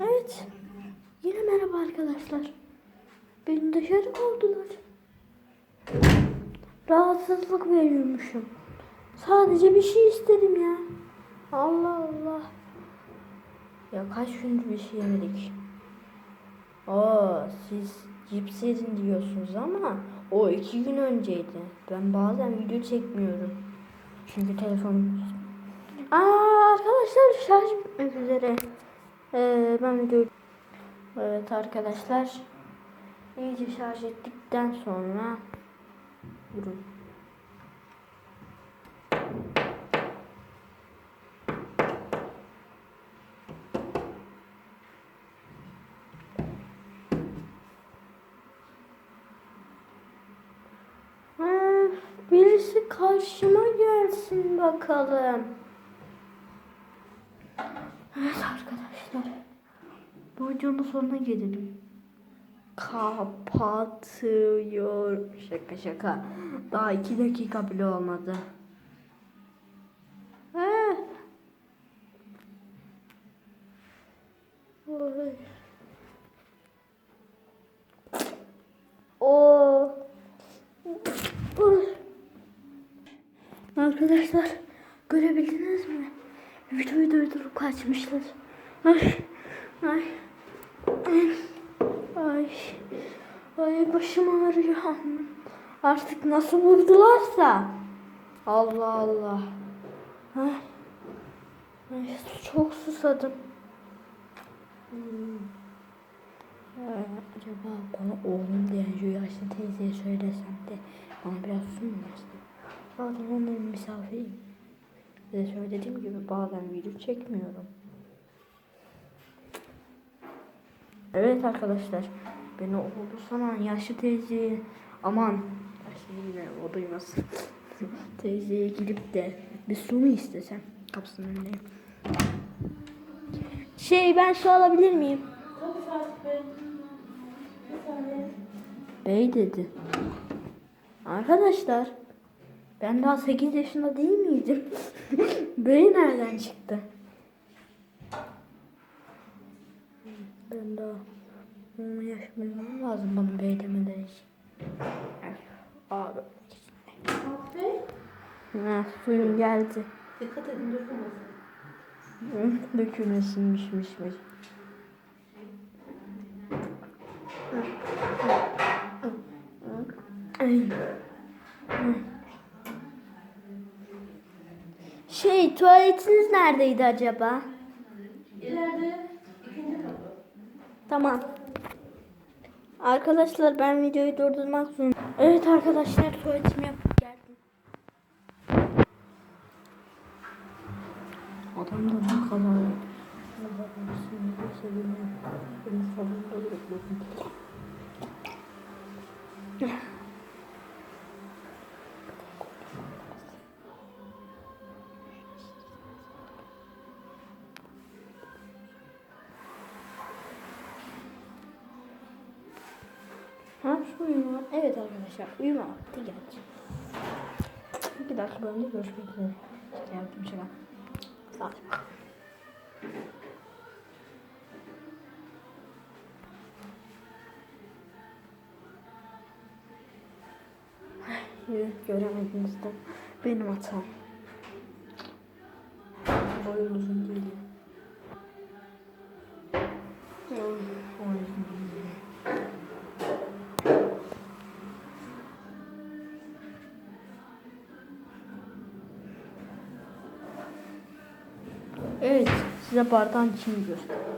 Evet. Yine merhaba arkadaşlar. Beni dışarı kovdular. Rahatsızlık veriyormuşum. Sadece bir şey istedim ya. Allah Allah. Ya kaç gündür bir şey yemedik. Aa siz cips yedin diyorsunuz ama o iki gün önceydi. Ben bazen video çekmiyorum. Çünkü telefonum... Aa arkadaşlar şarj bitmek üzere. Ee, ben video... Evet arkadaşlar. İyice şarj ettikten sonra... Durun. Birisi karşıma gelsin bakalım. Evet arkadaşlar. Bu videonun sonuna gelelim. Kapatıyor. Şaka şaka. Daha iki dakika bile olmadı. Ha. Oy. O. Arkadaşlar görebildiniz mi? Videoyu durdurup kaçmışlar. Ay. Ay. Ay. Ay. Başım ağrıyor. Artık nasıl vurdularsa. Allah Allah. Ay. Ay çok susadım. Hmm. Ee, acaba bana oğlum diyen şu yaşlı teyzeye söylesem de bana biraz su mu versin? Zaten onların misafiriyim. Size söylediğim gibi bazen video çekmiyorum. Evet arkadaşlar. Beni oldu sanan yaşlı teyze aman yaşlı yine o duymasın. Teyzeye gidip de bir su mu istesem kapısının önüne. Şey ben su alabilir miyim? Tabii Fatih Bey. Bir saniye. Bey dedi. Arkadaşlar ben daha 8 yaşında değil miydim? Bey nereden çıktı? Ben daha 10 yaşım lazım bana bey demeleri için. Abi. Ha, suyum geldi. Dikkat edin dökülmesin. Hı, Dökülmesinmiş miş miş. Ay. Şey tuvaletiniz neredeydi acaba? İleride. Tamam. Arkadaşlar ben videoyu durdurmak zorundayım. Evet arkadaşlar tuvaletimi yapıp geldim. Adam da ne kadar Beni uyuma. Evet arkadaşlar uyuma vakti geldi. İki dakika önce görüşmek üzere. Şaka yaptım şaka. Ay, Göremediniz de benim hatam. Boyum uzun değil. Evet, size bardağın içini göstereyim.